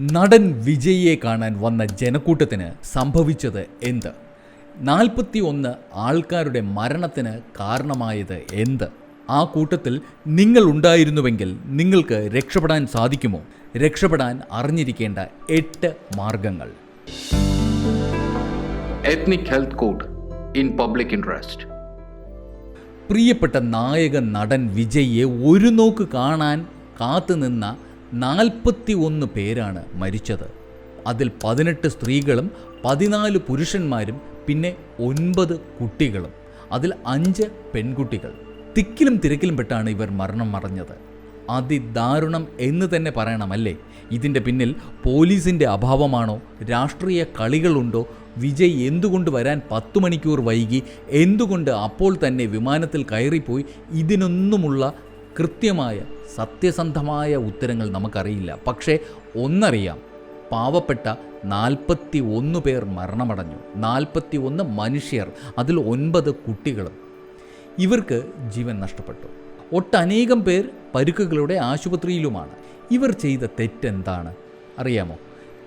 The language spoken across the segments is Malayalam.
നടൻ വിജയിയെ കാണാൻ വന്ന ജനക്കൂട്ടത്തിന് സംഭവിച്ചത് എന്ത്? നാൽപ്പത്തി ഒന്ന് ആൾക്കാരുടെ മരണത്തിന് കാരണമായത് എന്ത്? ആ കൂട്ടത്തിൽ നിങ്ങൾ ഉണ്ടായിരുന്നുവെങ്കിൽ നിങ്ങൾക്ക് രക്ഷപ്പെടാൻ സാധിക്കുമോ? രക്ഷപ്പെടാൻ അറിഞ്ഞിരിക്കേണ്ട എട്ട് മാർഗങ്ങൾ. Ethnic health code in public interest പ്രിയപ്പെട്ട നായക നടൻ വിജയിയെ ഒരു നോക്ക് കാണാൻ കാത്തുനിന്ന നാൽപ്പത്തി ഒന്ന് പേരാണ് മരിച്ചത്. അതിൽ പതിനെട്ട് സ്ത്രീകളും പതിനാല് പുരുഷന്മാരും പിന്നെ ഒൻപത് കുട്ടികളും. അതിൽ അഞ്ച് പെൺകുട്ടികൾ. തിക്കിലും തിരക്കിലും പെട്ടാണ് ഇവർ മരണം മറഞ്ഞത്. അതിദാരുണം എന്ന് തന്നെ പറയണമല്ലേ? ഇതിന്റെ പിന്നിൽ പോലീസിന്റെ അഭാവമാണോ? രാഷ്ട്രീയ കളികളുണ്ടോ? വിജയ് എന്തുകൊണ്ട് വരാൻ പത്ത് മണിക്കൂർ വൈകി? എന്തുകൊണ്ട് അപ്പോൾ തന്നെ വിമാനത്തിൽ കയറിപ്പോയി? ഇതിനൊന്നുമുള്ള കൃത്യമായ സത്യസന്ധമായ ഉത്തരങ്ങൾ നമുക്കറിയില്ല. പക്ഷേ ഒന്നറിയാം പാവപ്പെട്ട നാൽപ്പത്തി ഒന്ന് പേർ മരണമടഞ്ഞു. നാൽപ്പത്തി ഒന്ന് മനുഷ്യർ അതിൽ ഒൻപത് കുട്ടികളും. ഇവർക്ക് ജീവൻ നഷ്ടപ്പെട്ടു. ഒട്ടനേകം പേർ പരുക്കുകളുടെ ആശുപത്രിയിലുമാണ്. ഇവർ ചെയ്ത തെറ്റെന്താണ്? അറിയാമോ?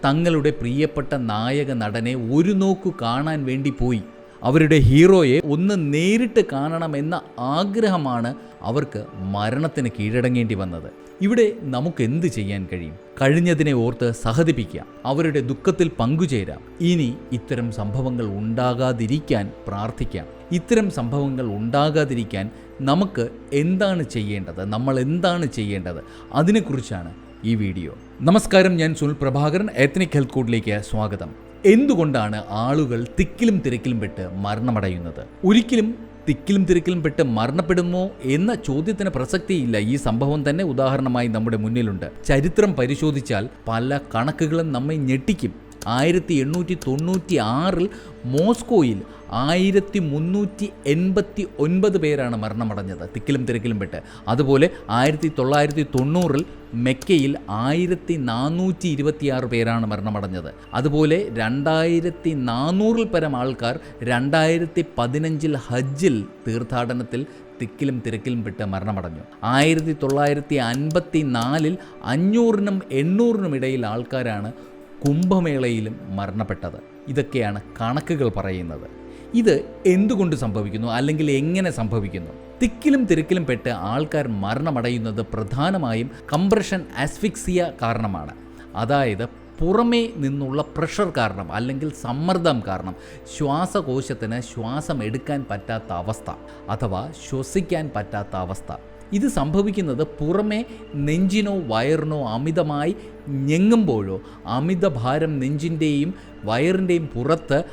തങ്ങളുടെ പ്രിയപ്പെട്ട നായക നടനെ ഒരു നോക്കു കാണാൻ വേണ്ടി പോയി. അവരുടെ ഹീറോയെ ഒന്ന് നേരിട്ട് കാണണമെന്ന ആഗ്രഹമാണ് അവർക്ക് മരണത്തിന് കീഴടങ്ങേണ്ടി വന്നത്. ഇവിടെ നമുക്ക് എന്ത് ചെയ്യാൻ കഴിയും? കഴിഞ്ഞതിനെ ഓർത്ത് സഹതിപ്പിക്കാം അവരുടെ ദുഃഖത്തിൽ പങ്കുചേരാം. ഇനി ഇത്തരം സംഭവങ്ങൾ ഉണ്ടാകാതിരിക്കാൻ പ്രാർത്ഥിക്കാം. ഇത്തരം സംഭവങ്ങൾ ഉണ്ടാകാതിരിക്കാൻ നമുക്ക് എന്താണ് ചെയ്യേണ്ടത്? നമ്മൾ എന്താണ് ചെയ്യേണ്ടത്? അതിനെക്കുറിച്ചാണ് ഈ വീഡിയോ. നമസ്കാരം ഞാൻ സുനിൽ പ്രഭാകരൻ എത്നിക് ഹെൽത്ത് കോഡിലേക്ക് സ്വാഗതം. എന്തുകൊണ്ടാണ് ആളുകൾ തിക്കിലും തിരക്കിലും പെട്ട് മരണമടയുന്നത്? ഒരിക്കലും തിക്കിലും തിരക്കിലും പെട്ട് മരണപ്പെടുമോ എന്ന ചോദ്യത്തിന് പ്രസക്തിയില്ല ഈ സംഭവം തന്നെ ഉദാഹരണമായി നമ്മുടെ മുന്നിലുണ്ട്. ചരിത്രം പരിശോധിച്ചാൽ പല കണക്കുകളും നമ്മെ ഞെട്ടിക്കും. ആയിരത്തി എണ്ണൂറ്റി തൊണ്ണൂറ്റി ആറിൽ മോസ്കോയിൽ ആയിരത്തി മുന്നൂറ്റി എൺപത്തി ഒൻപത് പേരാണ് മരണമടഞ്ഞത്. തിക്കിലും തിരക്കിലും പെട്ട്. അതുപോലെ ആയിരത്തി തൊള്ളായിരത്തി തൊണ്ണൂറിൽ മെക്കയിൽ ആയിരത്തി നാനൂറ്റി ഇരുപത്തിയാറ് പേരാണ് മരണമടഞ്ഞത്. അതുപോലെ രണ്ടായിരത്തി നാനൂറിൽ പരം ആൾക്കാർ രണ്ടായിരത്തി പതിനഞ്ചിൽ ഹജ്ജിൽ തീർത്ഥാടനത്തിൽ തിക്കിലും തിരക്കിലും പെട്ട് മരണമടഞ്ഞു. ആയിരത്തി തൊള്ളായിരത്തി അൻപത്തി നാലിൽ അഞ്ഞൂറിനും എണ്ണൂറിനും ഇടയിൽ ആൾക്കാരാണ് കുംഭമേളയിലും മരണപ്പെട്ടത്. ഇതൊക്കെയാണ് കണക്കുകൾ പറയുന്നത്. ഇത് എന്തുകൊണ്ട് സംഭവിക്കുന്നു? അല്ലെങ്കിൽ എങ്ങനെ സംഭവിക്കുന്നു? തിക്കിലും തിരക്കിലും പെട്ട് ആൾക്കാർ മരണമടയുന്നത് പ്രധാനമായും കംപ്രഷൻ ആസ്ഫിക്സിയ കാരണമാണ്. അതായത് പുറമേ നിന്നുള്ള പ്രഷർ കാരണം അല്ലെങ്കിൽ സമ്മർദ്ദം കാരണം ശ്വാസകോശത്തിന് ശ്വാസം എടുക്കാൻ പറ്റാത്ത അവസ്ഥ അഥവാ ശ്വസിക്കാൻ പറ്റാത്ത അവസ്ഥ. ഇത് സംഭവിക്കുന്നത് പുറമെ നെഞ്ചിനോ വയറിനോ അമിതമായി ഞെങ്ങുമ്പോഴോ അമിത ഭാരം നെഞ്ചിന്റെയും വയറിന്റെയും പുറത്ത്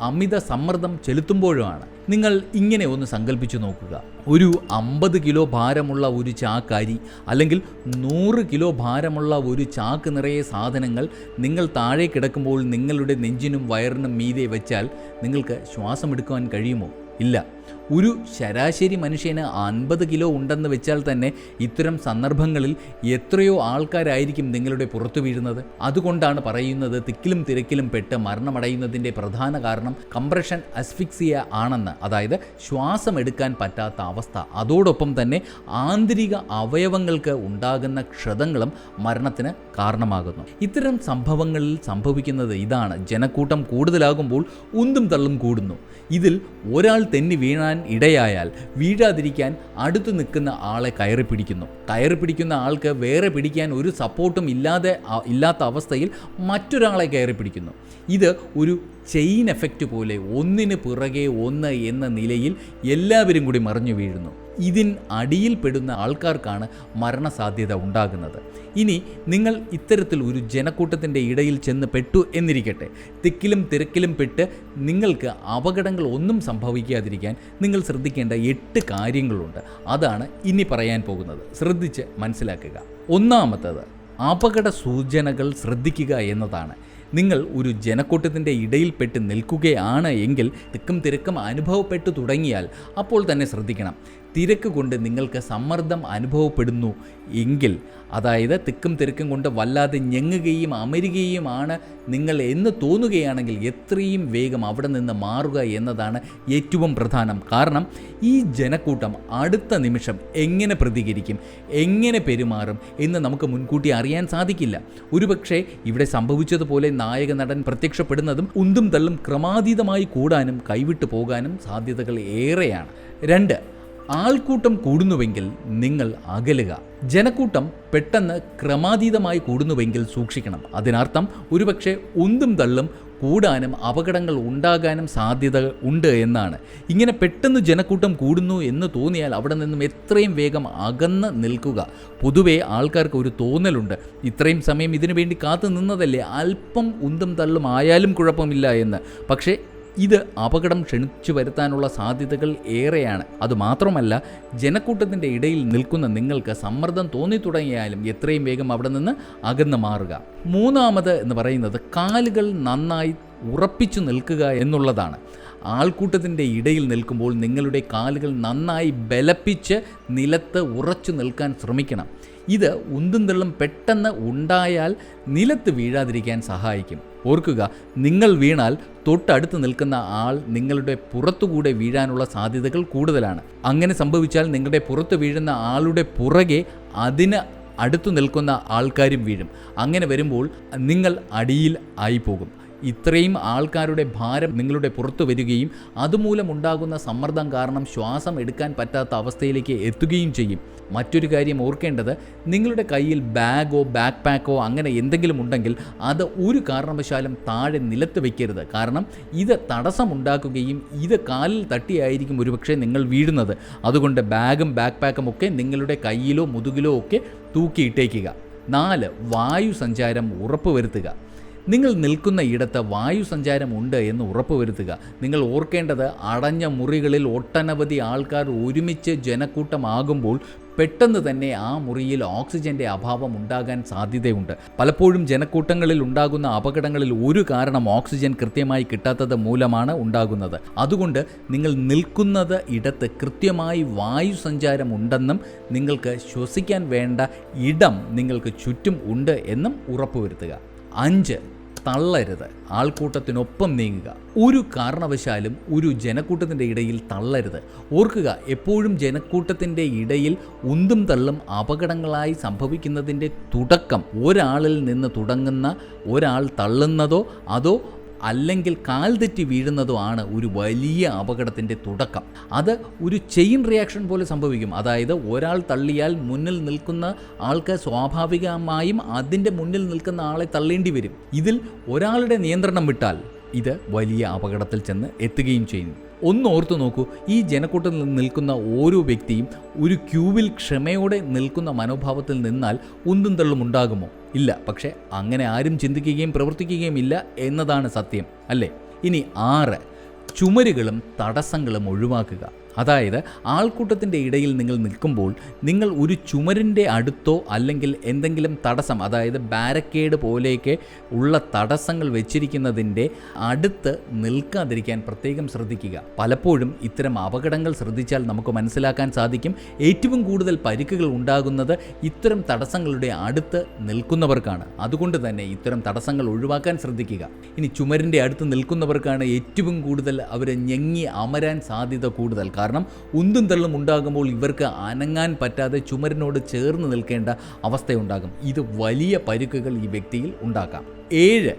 അമിത സമ്മർദ്ദം ചെലുത്തുമ്പോഴോ ആണ് നിങ്ങൾ ഇങ്ങനെ ഒന്ന് സങ്കല്പിച്ചു നോക്കുക. ഒരു അമ്പത് കിലോ ഭാരമുള്ള ഒരു ചാക്കരി അല്ലെങ്കിൽ നൂറ് കിലോ ഭാരമുള്ള ഒരു ചാക്ക് നിറയെ സാധനങ്ങൾ നിങ്ങൾ താഴെ കിടക്കുമ്പോൾ നിങ്ങളുടെ നെഞ്ചിനും വയറിനും മീതെ വെച്ചാൽ നിങ്ങൾക്ക് ശ്വാസം എടുക്കുവാൻ കഴിയുമോ? ഇല്ല. ഒരു ശരാശരി മനുഷ്യന് അൻപത് കിലോ ഉണ്ടെന്ന് വെച്ചാൽ തന്നെ ഇത്തരം സന്ദർഭങ്ങളിൽ എത്രയോ ആൾക്കാരായിരിക്കും നിങ്ങളുടെ പുറത്തു വീഴുന്നത്. അതുകൊണ്ടാണ് പറയുന്നത് തിക്കിലും തിരക്കിലും പെട്ട് മരണമടയുന്നതിന്റെ പ്രധാന കാരണം കംപ്രഷൻ അസ്ഫിക്സിയ ആണെന്ന്. അതായത് ശ്വാസം എടുക്കാൻ പറ്റാത്ത അവസ്ഥ. അതോടൊപ്പം തന്നെ ആന്തരിക അവയവങ്ങൾക്ക് ഉണ്ടാകുന്ന ക്ഷതങ്ങളും മരണത്തിന് കാരണമാകുന്നു. ഇത്തരം സംഭവങ്ങളിൽ സംഭവിക്കുന്നത് ഇതാണ്. ജനക്കൂട്ടം കൂടുതലാകുമ്പോൾ ഉന്തും തള്ളും കൂടുന്നു. ഇതിൽ ഒരാൾ തെന്നി വീഴാൻ ഇടയായാൽ വീഴാതിരിക്കാൻ അടുത്ത് നിൽക്കുന്ന ആളെ കയറി പിടിക്കുന്നു. കയറി പിടിക്കുന്ന ആൾക്ക് വേറെ പിടിക്കാൻ ഒരു സപ്പോർട്ടും ഇല്ലാതെ ഇല്ലാത്ത അവസ്ഥയിൽ മറ്റൊരാളെ കയറി പിടിക്കുന്നു. ഇത് ഒരു ചെയിൻ എഫക്റ്റ് പോലെ ഒന്നിന് പിറകെ ഒന്ന് എന്ന നിലയിൽ എല്ലാവരും കൂടി മറിഞ്ഞു വീഴുന്നു. ഇതിൻ അടിയിൽപ്പെടുന്ന ആൾക്കാർക്കാണ് മരണസാധ്യത ഉണ്ടാകുന്നത്. ഇനി നിങ്ങൾ ഇത്തരത്തിൽ ഒരു ജനക്കൂട്ടത്തിന്റെ ഇടയിൽ ചെന്ന് പെട്ടു എന്നിരിക്കട്ടെ. തിക്കിലും തിരക്കിലും പെട്ട് നിങ്ങൾക്ക് അപകടങ്ങൾ ഒന്നും സംഭവിക്കാതിരിക്കാൻ നിങ്ങൾ ശ്രദ്ധിക്കേണ്ട എട്ട് കാര്യങ്ങളുണ്ട്. അതാണ് ഇനി പറയാൻ പോകുന്നത്. ശ്രദ്ധിച്ച് മനസ്സിലാക്കുക. ഒന്നാമത്തത് അപകട സൂചനകൾ ശ്രദ്ധിക്കുക എന്നതാണ്. നിങ്ങൾ ഒരു ജനക്കൂട്ടത്തിന്റെ ഇടയിൽപ്പെട്ട് നിൽക്കുകയാണ് എങ്കിൽ തിക്കും തിരക്കും അനുഭവപ്പെട്ടു തുടങ്ങിയാൽ അപ്പോൾ തന്നെ ശ്രദ്ധിക്കണം. തിരക്ക് കൊണ്ട് നിങ്ങൾക്ക് സമ്മർദ്ദം അനുഭവപ്പെടുന്നു എങ്കിൽ അതായത് തിക്കും തിരക്കും കൊണ്ട് വല്ലാതെ ഞെങ്ങുകയും അമരുകയുമാണ് നിങ്ങൾ എന്ന് തോന്നുകയാണെങ്കിൽ എത്രയും വേഗം അവിടെ നിന്ന് മാറുക എന്നതാണ് ഏറ്റവും പ്രധാനം. കാരണം ഈ ജനക്കൂട്ടം അടുത്ത നിമിഷം എങ്ങനെ പ്രതികരിക്കും എങ്ങനെ പെരുമാറും എന്ന് നമുക്ക് മുൻകൂട്ടി അറിയാൻ സാധിക്കില്ല. ഒരുപക്ഷെ ഇവിടെ സംഭവിച്ചതുപോലെ നായക നടൻ പ്രത്യക്ഷപ്പെടുന്നതും ഉന്തും തള്ളും ക്രമാതീതമായി കൂടാനും കൈവിട്ടു പോകാനും സാധ്യതകൾ ഏറെയാണ്. രണ്ട് ആൾക്കൂട്ടം കൂടുന്നുവെങ്കിൽ നിങ്ങൾ അകലുക. ജനക്കൂട്ടം പെട്ടെന്ന് ക്രമാതീതമായി കൂടുന്നുവെങ്കിൽ സൂക്ഷിക്കണം. അതിനർത്ഥം ഒരുപക്ഷെ ഒന്നും തള്ളും കൂടാനും അപകടങ്ങൾ ഉണ്ടാകാനും സാധ്യത ഉണ്ട് എന്നാണ്. ഇങ്ങനെ പെട്ടെന്ന് ജനക്കൂട്ടം കൂടുന്നു എന്ന് തോന്നിയാൽ അവിടെ നിന്നും എത്രയും വേഗം അകന്ന് നിൽക്കുക. പൊതുവേ ആൾക്കാർക്ക് ഒരു തോന്നലുണ്ട്. ഇത്രയും സമയം ഇതിനു വേണ്ടി കാത്തു നിന്നതല്ലേ? അല്പം ഉന്തും തള്ളും ആയാലും കുഴപ്പമില്ല എന്ന്. പക്ഷേ ഇത് അപകടം ക്ഷണിച്ചു വരുത്താനുള്ള സാധ്യതകൾ ഏറെയാണ്. അതുമാത്രമല്ല ജനക്കൂട്ടത്തിന്റെ ഇടയിൽ നിൽക്കുന്ന നിങ്ങൾക്ക് സമ്മർദ്ദം തോന്നി തുടങ്ങിയാലും എത്രയും വേഗം അവിടെ നിന്ന് അകന്നു മാറുക. മൂന്നാമത് എന്ന് പറയുന്നത് കാലുകൾ നന്നായി ഉറപ്പിച്ചു നിൽക്കുക എന്നുള്ളതാണ്. ആൾക്കൂട്ടത്തിന്റെ ഇടയിൽ നിൽക്കുമ്പോൾ നിങ്ങളുടെ കാലുകൾ നന്നായി ബലപ്പിച്ച് നിലത്ത് ഉറച്ചു നിൽക്കാൻ ശ്രമിക്കണം. ഇത് ഉന്തും തള്ളും പെട്ടെന്ന് ഉണ്ടായാൽ നിലത്ത് വീഴാതിരിക്കാൻ സഹായിക്കും. ഓർക്കുക നിങ്ങൾ വീണാൽ തൊട്ടടുത്ത് നിൽക്കുന്ന ആൾ നിങ്ങളുടെ പുറത്തുകൂടെ വീഴാനുള്ള സാധ്യതകൾ കൂടുതലാണ്. അങ്ങനെ സംഭവിച്ചാൽ നിങ്ങളുടെ പുറത്ത് വീഴുന്ന ആളുടെ പുറകെ അതിന് അടുത്തു നിൽക്കുന്ന ആൾക്കാരും വീഴും. അങ്ങനെ വരുമ്പോൾ നിങ്ങൾ അടിയിൽ ആയിപ്പോകും. ഇത്രയും ആൾക്കാരുടെ ഭാരം നിങ്ങളുടെ പുറത്തു വരികയും അതുമൂലം ഉണ്ടാകുന്ന സമ്മർദ്ദം കാരണം ശ്വാസം എടുക്കാൻ പറ്റാത്ത അവസ്ഥയിലേക്ക് എത്തുകയും ചെയ്യും. മറ്റൊരു കാര്യം ഓർക്കേണ്ടത് നിങ്ങളുടെ കയ്യിൽ ബാഗോ ബാക്ക് പാക്കോ അങ്ങനെ എന്തെങ്കിലും ഉണ്ടെങ്കിൽ അത് ഒരു കാരണവശാലും താഴെ നിലത്ത് വയ്ക്കരുത് കാരണം ഇത് തടസ്സമുണ്ടാക്കുകയും ഇത് കാലിൽ തട്ടിയായിരിക്കും ഒരുപക്ഷെ നിങ്ങൾ വീഴുന്നത്. അതുകൊണ്ട് ബാഗും ബാക്ക് പാക്കും ഒക്കെ നിങ്ങളുടെ കയ്യിലോ മുതുകിലോ ഒക്കെ തൂക്കിയിട്ടേക്കുക. നാല് വായു സഞ്ചാരം ഉറപ്പുവരുത്തുക. നിങ്ങൾ നിൽക്കുന്ന ഇടത്ത് വായു സഞ്ചാരമുണ്ട് എന്ന് ഉറപ്പുവരുത്തുക. നിങ്ങൾ ഓർക്കേണ്ടത് അടഞ്ഞ മുറികളിൽ ഒട്ടനവധി ആൾക്കാർ ഒരുമിച്ച് ജനക്കൂട്ടമാകുമ്പോൾ പെട്ടെന്ന് തന്നെ ആ മുറിയിൽ ഓക്സിജന്റെ അഭാവം ഉണ്ടാകാൻ സാധ്യതയുണ്ട്. പലപ്പോഴും ജനക്കൂട്ടങ്ങളിൽ ഉണ്ടാകുന്ന അപകടങ്ങളിൽ ഒരു കാരണം ഓക്സിജൻ കൃത്യമായി കിട്ടാത്തത് മൂലമാണ് ഉണ്ടാകുന്നത്. അതുകൊണ്ട് നിങ്ങൾ നിൽക്കുന്നത് ഇടത്ത് കൃത്യമായി വായു സഞ്ചാരം ഉണ്ടെന്നും നിങ്ങൾക്ക് ശ്വസിക്കാൻ വേണ്ട ഇടം നിങ്ങൾക്ക് ചുറ്റും ഉണ്ട് എന്നും ഉറപ്പുവരുത്തുക. അഞ്ച് തള്ളരുത്. ആൾക്കൂട്ടത്തിനൊപ്പം നീങ്ങുക. ഒരു കാരണവശാലും ഒരു ജനക്കൂട്ടത്തിന്റെ ഇടയിൽ തള്ളരുത്. ഓർക്കുക എപ്പോഴും ജനക്കൂട്ടത്തിന്റെ ഇടയിൽ ഉന്തും തള്ളും അപകടങ്ങളായി സംഭവിക്കുന്നതിന്റെ തുടക്കം ഒരാളിൽ നിന്ന് തുടങ്ങുന്ന ഒരാൾ തള്ളുന്നതോ അതോ അല്ലെങ്കിൽ കാൽ തെറ്റി വീഴുന്നതോ ആണ് ഒരു വലിയ അപകടത്തിന്റെ തുടക്കം. അത് ഒരു ചെയിൻ റിയാക്ഷൻ പോലെ സംഭവിക്കും. അതായത് ഒരാൾ തള്ളിയാൽ മുന്നിൽ നിൽക്കുന്ന ആൾക്ക് സ്വാഭാവികമായും അതിന്റെ മുന്നിൽ നിൽക്കുന്ന ആളെ തള്ളേണ്ടി വരും. ഇതിൽ ഒരാളുടെ നിയന്ത്രണം വിട്ടാൽ ഇത് വലിയ അപകടത്തിൽ ചെന്ന് എത്തുകയും ചെയ്യുന്നു ഒന്ന് ഓർത്തു നോക്കൂ ഈ ജനക്കൂട്ടത്തിൽ നിൽക്കുന്ന ഓരോ വ്യക്തിയും ഒരു ക്യൂവിൽ ക്ഷമയോടെ നിൽക്കുന്ന മനോഭാവത്തിൽ നിന്നാൽ ഉന്തും തള്ളും ഉണ്ടാകുമോ? ഇല്ല പക്ഷേ അങ്ങനെ ആരും ചിന്തിക്കുകയും പ്രവർത്തിക്കുകയും ഇല്ല എന്നതാണ് സത്യം അല്ലേ? ഇനി ആറ് ചുമരുകളും തടസ്സങ്ങളും ഒഴിവാക്കുക. അതായത് ആൾക്കൂട്ടത്തിന്റെ ഇടയിൽ നിങ്ങൾ നിൽക്കുമ്പോൾ നിങ്ങൾ ഒരു ചുമരിന്റെ അടുത്തോ അല്ലെങ്കിൽ എന്തെങ്കിലും തടസ്സം അതായത് ബാരക്കേഡ് പോലെയൊക്കെ ഉള്ള തടസ്സങ്ങൾ വെച്ചിരിക്കുന്നതിന്റെ അടുത്ത് നിൽക്കാതിരിക്കാൻ പ്രത്യേകം ശ്രദ്ധിക്കുക. പലപ്പോഴും ഇത്തരം അപകടങ്ങൾ ശ്രദ്ധിച്ചാൽ നമുക്ക് മനസ്സിലാക്കാൻ സാധിക്കും. ഏറ്റവും കൂടുതൽ പരിക്കുകൾ ഉണ്ടാകുന്നത് ഇത്തരം തടസ്സങ്ങളുടെ അടുത്ത് നിൽക്കുന്നവർക്കാണ്. അതുകൊണ്ട് തന്നെ ഇത്തരം തടസ്സങ്ങൾ ഒഴിവാക്കാൻ ശ്രദ്ധിക്കുക. ഇനി ചുമരിന്റെ അടുത്ത് നിൽക്കുന്നവർക്കാണ് ഏറ്റവും കൂടുതൽ അവരെ ഞെങ്ങി അമരാൻ സാധ്യത കൂടുതൽ. കാരണം ഉന്തും തള്ളും ഉണ്ടാകുമ്പോൾ ഇവർക്ക് അനങ്ങാൻ പറ്റാതെ ചുമരിനോട് ചേർന്ന് നിൽക്കേണ്ട അവസ്ഥയുണ്ടാകും. ഇത് വലിയ പരുക്കുകൾ ഈ വ്യക്തിയിൽ ഉണ്ടാക്കാം. ഏഴ്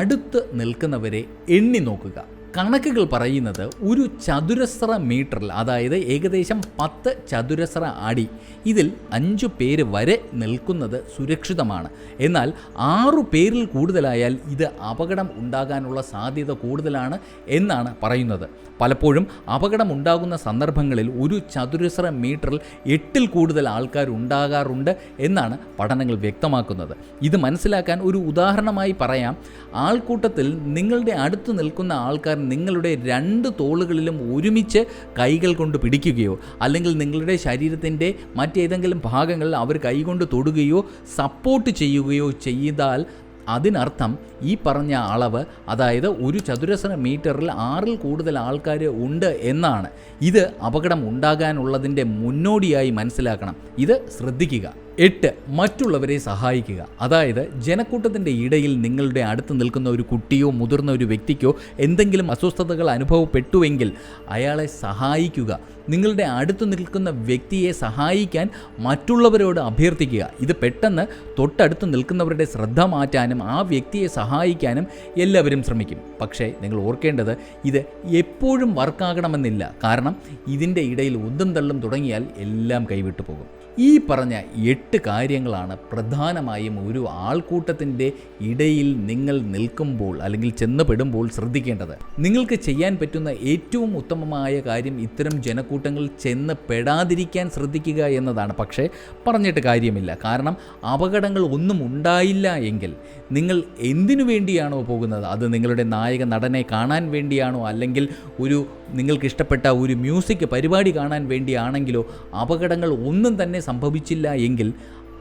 അടുത്ത് നിൽക്കുന്നവരെ എണ്ണി നോക്കുക. കണക്കുകൾ പറയുന്നത് ഒരു ചതുരശ്ര മീറ്ററിൽ അതായത് ഏകദേശം പത്ത് ചതുരശ്ര അടി ഇതിൽ അഞ്ചു പേര് വരെ നിൽക്കുന്നത് സുരക്ഷിതമാണ്. എന്നാൽ ആറു പേരിൽ കൂടുതലായാൽ ഇത് അപകടം ഉണ്ടാകാനുള്ള സാധ്യത കൂടുതലാണ് എന്നാണ് പറയുന്നത്. പലപ്പോഴും അപകടം ഉണ്ടാകുന്ന സന്ദർഭങ്ങളിൽ ഒരു ചതുരശ്ര മീറ്ററിൽ എട്ടിൽ കൂടുതൽ ആൾക്കാർ ഉണ്ടാകാറുണ്ട് എന്നാണ് പഠനങ്ങൾ വ്യക്തമാക്കുന്നത്. ഇത് മനസ്സിലാക്കാൻ ഒരു ഉദാഹരണമായി പറയാം. ആൾക്കൂട്ടത്തിൽ നിങ്ങളുടെ അടുത്ത് നിൽക്കുന്ന ആൾക്കാർ നിങ്ങളുടെ രണ്ട് തോളുകളിലും ഒരുമിച്ച് കൈകൾ കൊണ്ട് പിടിക്കുകയോ അല്ലെങ്കിൽ നിങ്ങളുടെ ശരീരത്തിന്റെ മറ്റേതെങ്കിലും ഭാഗങ്ങൾ അവർ കൈകൊണ്ട് തൊടുകയോ സപ്പോർട്ട് ചെയ്യുകയോ ചെയ്താൽ അതിനർത്ഥം ഈ പറഞ്ഞ അളവ് അതായത് ഒരു ചതുരശ്ര മീറ്ററിൽ ആറിൽ കൂടുതൽ ആൾക്കാർ ഉണ്ട് എന്നാണ്. ഇത് അപകടം ഉണ്ടാകാനുള്ളതിന്റെ മുന്നോടിയായി മനസ്സിലാക്കണം. ഇത് ശ്രദ്ധിക്കുക. എട്ട് മറ്റുള്ളവരെ സഹായിക്കുക. അതായത് ജനക്കൂട്ടത്തിന്റെ ഇടയിൽ നിങ്ങളുടെ അടുത്ത് നിൽക്കുന്ന ഒരു കുട്ടിയോ മുതിർന്ന ഒരു വ്യക്തിക്കോ എന്തെങ്കിലും അസ്വസ്ഥതകൾ അനുഭവപ്പെട്ടുവെങ്കിൽ അയാളെ സഹായിക്കുക. നിങ്ങളുടെ അടുത്ത് നിൽക്കുന്ന വ്യക്തിയെ സഹായിക്കാൻ മറ്റുള്ളവരോട് അഭ്യർത്ഥിക്കുക. ഇത് പെട്ടെന്ന് തൊട്ടടുത്ത് നിൽക്കുന്നവരുടെ ശ്രദ്ധ മാറ്റാനും ആ വ്യക്തിയെ സഹായിക്കാനും എല്ലാവരും ശ്രമിക്കും. പക്ഷേ നിങ്ങൾ ഓർക്കേണ്ടത് ഇത് എപ്പോഴും വർക്കാകണമെന്നില്ല കാരണം ഇതിന്റെ ഇടയിൽ ഉദ്ദം തള്ളും തുടങ്ങിയാൽ എല്ലാം കൈവിട്ടു പോകും. ഈ പറഞ്ഞ എട്ട് കാര്യങ്ങളാണ് പ്രധാനമായും ഒരു ആൾക്കൂട്ടത്തിന്റെ ഇടയിൽ നിങ്ങൾ നിൽക്കുമ്പോൾ അല്ലെങ്കിൽ ചെന്നപ്പെടുമ്പോൾ ശ്രദ്ധിക്കേണ്ടത്. നിങ്ങൾക്ക് ചെയ്യാൻ പറ്റുന്ന ഏറ്റവും ഉത്തമമായ കാര്യം ഇത്തരം ജനക്കൂട്ടങ്ങളിൽ ചെന്ന് പെടാതിരിക്കാൻ ശ്രദ്ധിക്കുക എന്നതാണ്. പക്ഷേ പറഞ്ഞിട്ട് കാര്യമില്ല. കാരണം അപകടങ്ങൾ ഒന്നും ഉണ്ടായില്ല എങ്കിൽ നിങ്ങൾ എന്തിനു വേണ്ടിയാണോ പോകുന്നത്? അത് നിങ്ങളുടെ നായക നടനെ കാണാൻ വേണ്ടിയാണോ? അല്ലെങ്കിൽ ഒരു നിങ്ങൾക്ക് ഇഷ്ടപ്പെട്ട ഒരു മ്യൂസിക് പരിപാടി കാണാൻ വേണ്ടിയാണെങ്കിലോ അപകടങ്ങൾ ഒന്നും തന്നെ സംഭവിച്ചില്ല എങ്കിൽ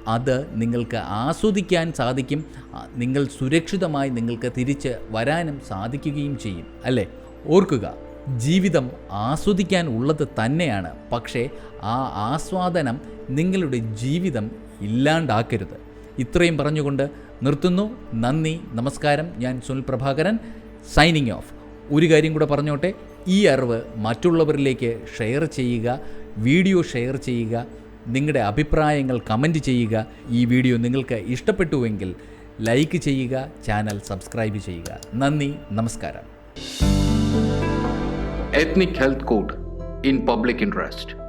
അത് നിങ്ങൾക്ക് ആസ്വദിക്കാൻ സാധിക്കും. നിങ്ങൾ സുരക്ഷിതമായി നിങ്ങൾക്ക് തിരിച്ച് വരാനും സാധിക്കുകയും ചെയ്യും അല്ലേ? ഓർക്കുക ജീവിതം ആസ്വദിക്കാൻ ഉള്ളത് തന്നെയാണ്. പക്ഷേ ആ ആസ്വാദനം നിങ്ങളുടെ ജീവിതം ഇല്ലാണ്ടാക്കരുത്. ഇത്രയും പറഞ്ഞുകൊണ്ട് നിർത്തുന്നു. നന്ദി നമസ്കാരം. ഞാൻ സുനിൽ പ്രഭാകരൻ സൈനിങ് ഓഫ് ഒരു കാര്യം കൂടെ പറഞ്ഞോട്ടെ? ഈ അറിവ് മറ്റുള്ളവരിലേക്ക് ഷെയർ ചെയ്യുക വീഡിയോ ഷെയർ ചെയ്യുക നിങ്ങളുടെ അഭിപ്രായങ്ങൾ കമന്റ് ചെയ്യുക. ഈ വീഡിയോ നിങ്ങൾക്ക് ഇഷ്ടപ്പെട്ടുവെങ്കിൽ ലൈക്ക് ചെയ്യുക ചാനൽ സബ്സ്ക്രൈബ് ചെയ്യുക. നന്ദി നമസ്കാരം. Ethnic health code in public Interest.